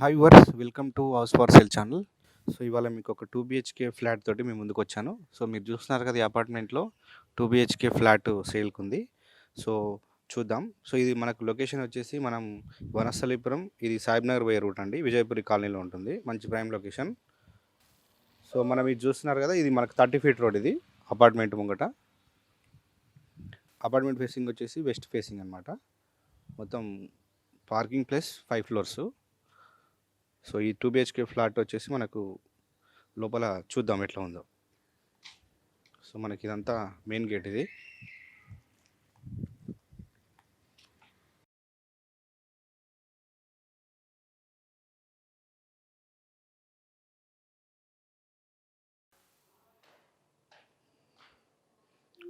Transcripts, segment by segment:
Hi verse welcome to house for sale channel so ఇవాళ మీకు ఒక టూ బిహెచ్కే ఫ్లాట్ తోటి మేము ముందుకు వచ్చాను. సో మీరు చూస్తున్నారు కదా ఈ అపార్ట్మెంట్లో టూ బిహెచ్కే ఫ్లాట్ సేల్కి ఉంది సో చూద్దాం. సో ఇది మనకు లొకేషన్ వచ్చేసి మనం వనస్థలీపురం ఇది సాహిబ్నగర్ పోయే రూట్ అండి. విజయపురి కాలనీలో ఉంటుంది. మంచి ప్రైమ్ లొకేషన్ సో మనం ఇది చూస్తున్నారు కదా ఇది మనకు థర్టీ ఫీట్ రోడ్ ఇది అపార్ట్మెంట్ ముంగట. అపార్ట్మెంట్ ఫేసింగ్ వచ్చేసి వెస్ట్ ఫేసింగ్ అనమాట మొత్తం parking plus five floors so ఈ టూ బిహెచ్కే ఫ్లాట్ వచ్చేసి మనకు లోపల చూద్దాం ఎట్లా ఉందో. సో మనకి ఇదంతా మెయిన్ గేట్ ఇది.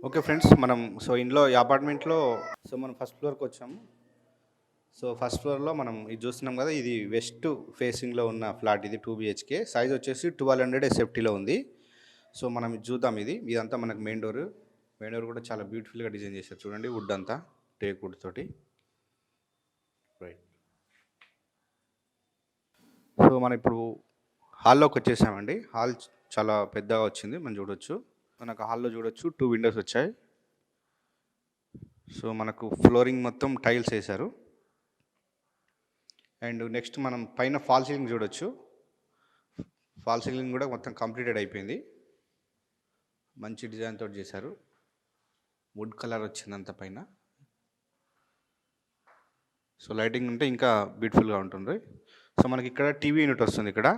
ఓకే ఫ్రెండ్స్ మనం సో ఇంట్లో ఈ అపార్ట్మెంట్లో సో మనం ఫస్ట్ ఫ్లోర్కి వచ్చాము. సో ఫస్ట్ ఫ్లోర్లో మనం ఇది చూస్తున్నాం కదా ఇది వెస్ట్ ఫేసింగ్లో ఉన్న ఫ్లాట్ ఇది టూ బిహెచ్కే. సైజ్ వచ్చేసి ట్వెల్వ్ హండ్రెడ్ సేఫ్టీలో ఉంది. సో మనం చూద్దాం ఇది. ఇదంతా మనకు మెయిన్ డోర్. మెయిన్ డోర్ కూడా చాలా బ్యూటిఫుల్గా డిజైన్ చేశారు. చూడండి వుడ్ అంతా టేక్ వుడ్ తోటి. రైట్. సో మనం ఇప్పుడు హాల్లోకి వచ్చేసామండి. హాల్ చాలా పెద్దగా వచ్చింది మనం చూడొచ్చు. మనకు హాల్లో చూడొచ్చు టూ విండోస్ వచ్చాయి. సో మనకు ఫ్లోరింగ్ మొత్తం టైల్స్ వేశారు. అండ్ నెక్స్ట్ మనం పైన ఫాల్ సీలింగ్ చూడొచ్చు. ఫాల్ సీలింగ్ కూడా మొత్తం కంప్లీటెడ్ అయిపోయింది. మంచి డిజైన్ తోటి చేశారు. వుడ్ కలర్ వచ్చింది అంత పైన. సో లైటింగ్ ఉంటే ఇంకా బ్యూటిఫుల్గా ఉంటుంది. సో మనకి ఇక్కడ టీవీ యూనిట్ వస్తుంది ఇక్కడ.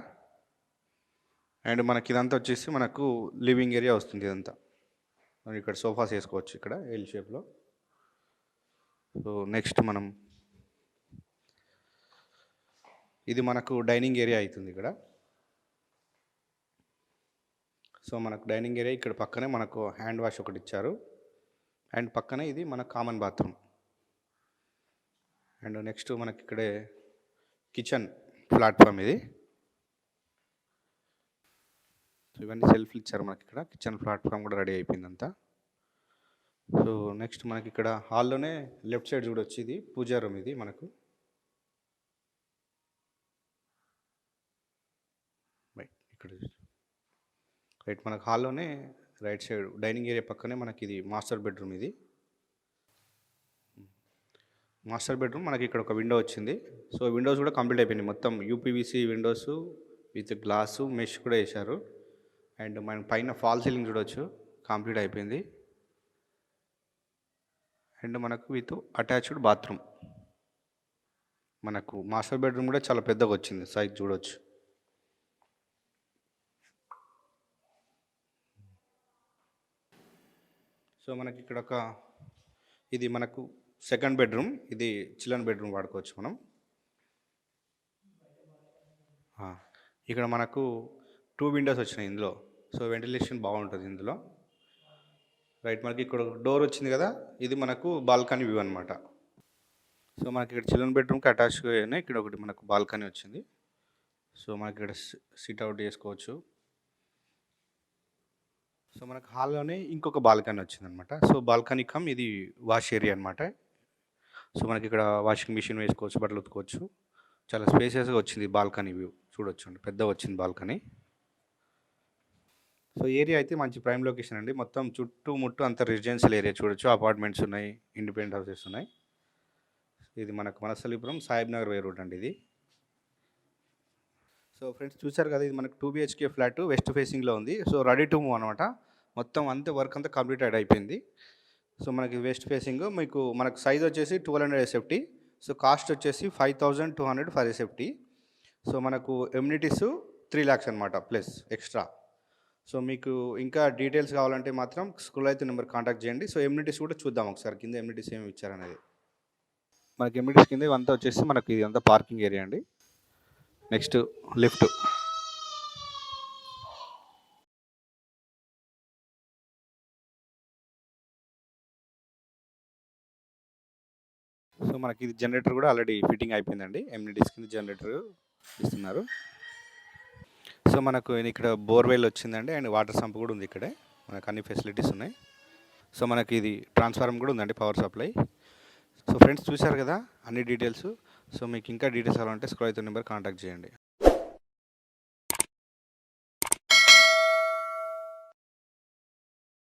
అండ్ మనకి ఇదంతా వచ్చేసి మనకు లివింగ్ ఏరియా వస్తుంది ఇదంతా. మనం ఇక్కడ సోఫాస్ వేసుకోవచ్చు ఇక్కడ ఎల్ షేప్లో సో నెక్స్ట్ మనం ఇది మనకు డైనింగ్ ఏరియా అవుతుంది ఇక్కడ. సో మనకు డైనింగ్ ఏరియా ఇక్కడ పక్కనే మనకు హ్యాండ్ వాష్ ఒకటి ఇచ్చారు. అండ్ పక్కనే ఇది మన కామన్ బాత్రూమ్. అండ్ నెక్స్ట్ మనకి ఇక్కడే కిచెన్ ప్లాట్ఫామ్ ఇది. సో ఇవన్నీ సెల్ఫ్లు ఇచ్చారు మనకి ఇక్కడ. కిచెన్ ప్లాట్ఫామ్ కూడా రెడీ అయిపోయిందంతా. సో నెక్స్ట్ మనకి ఇక్కడ హాల్లోనే లెఫ్ట్ సైడ్ చూడొచ్చు ఇది. పూజా రూమ్ ఇది మనకు రైట్ ఇక్కడ రైట్ మనకు హాల్లోనే రైట్ సైడ్ డైనింగ్ ఏరియా పక్కనే మనకి ఇది మాస్టర్ బెడ్రూమ్ ఇది. మాస్టర్ బెడ్రూమ్ మనకి ఇక్కడ ఒక విండో వచ్చింది. సో విండోస్ కూడా కంప్లీట్ అయిపోయినాయి. మొత్తం UPVC windows with glass mesh కూడా వేశారు. అండ్ మన పైన ఫాల్ సీలింగ్ చూడవచ్చు కంప్లీట్ అయిపోయింది. అండ్ మనకు విత్ అటాచ్డ్ బాత్రూమ్. మనకు మాస్టర్ బెడ్రూమ్ కూడా చాలా పెద్దగా వచ్చింది. సైజ్ చూడవచ్చు సో మనకి ఇక్కడ ఒక ఇది మనకు సెకండ్ బెడ్రూమ్ ఇది చిల్డ్రన్ బెడ్రూమ్ వాడుకోవచ్చు మనం. ఇక్కడ మనకు టూ విండోస్ వచ్చినాయి ఇందులో. సో వెంటిలేషన్ బాగుంటుంది ఇందులో. రైట్ మనకి ఇక్కడ డోర్ వచ్చింది కదా ఇది మనకు బాల్కనీ వ్యూ అనమాట సో మనకి ఇక్కడ చిల్డ్రన్ బెడ్రూమ్కి అటాచ్ ఇక్కడ ఒకటి మనకు బాల్కనీ వచ్చింది. సో మనకి ఇక్కడ సిట్ అవుట్ చేసుకోవచ్చు. సో మనకు హాల్లోనే ఇంకొక బాల్కనీ వచ్చిందనమాట సో బాల్కనీ కమ్ ఇది వాష్ ఏరియా అనమాట సో మనకి ఇక్కడ వాషింగ్ మిషన్ వేసుకోవచ్చు బట్టలు ఉతుకోవచ్చు. చాలా స్పేసియస్గా వచ్చింది బాల్కనీ వ్యూ. చూడొచ్చు అండి పెద్ద వచ్చింది బాల్కనీ. సో ఏరియా అయితే మంచి ప్రైమ్ లొకేషన్ అండి. మొత్తం చుట్టూ ముట్టు అంత రెసిడెన్షియల్ ఏరియా చూడొచ్చు. అపార్ట్మెంట్స్ ఉన్నాయి ఇండిపెండెంట్ హౌసెస్ ఉన్నాయి. ఇది మనకు మనసలీపురం సాహిబ్ నగర్ వే రోడ్ అండి ఇది. సో ఫ్రెండ్స్ చూసారు కదా ఇది మనకు టూ బిహెచ్కే ఫ్లాట్ వెస్ట్ ఫేసింగ్లో ఉంది. సో రెడీ టు మూవ్ అనమాట మొత్తం అంతే వర్క్ అంతా కంప్లీటెడ్ అయిపోయింది. సో మనకి వెస్ట్ ఫేసింగ్ మీకు మనకు సైజ్ వచ్చేసి twelve hundred SFT so cost వచ్చేసి five thousand two hundred per SFT so మనకు ఎమ్యూనిటీస్ త్రీ ల్యాక్స్ అనమాట ప్లస్ ఎక్స్ట్రా సో మీకు ఇంకా డీటెయిల్స్ కావాలంటే మాత్రం స్కూల్ అయితే నెంబర్ కాంటాక్ట్ చేయండి. సో ఎమ్యూనిటీస్ కూడా చూద్దాం ఒకసారి. కింద ఎమ్యూనిటీస్ ఏమి ఇచ్చారనేది. మనకి ఎమ్యూనిటీస్ కింద ఇవంతా వచ్చేసి మనకి ఇదంతా పార్కింగ్ ఏరియా అండి. Next lift. సో మనకి ఇది జనరేటర్ కూడా ఆల్రెడీ ఫిట్టింగ్ అయిపోయిందండి. ఎమ్యూనిటీస్ కింద జనరేటర్ ఇస్తున్నారు. సో మనకు ఇక్కడ బోర్వెల్ వచ్చిందండి అండ్ వాటర్ సంప్ కూడా ఉంది ఇక్కడే. మనకు అన్ని ఫెసిలిటీస్ ఉన్నాయి. సో మనకి ఇది ట్రాన్స్ఫార్మర్ కూడా ఉందండి పవర్ సప్లై సో ఫ్రెండ్స్ చూశారు కదా అన్ని డీటెయిల్స్ సో మీకు ఇంకా డీటెయిల్స్ కావాలంటే స్క్రోల్ అవుతున్న నెంబర్ కాంటాక్ట్ చేయండి.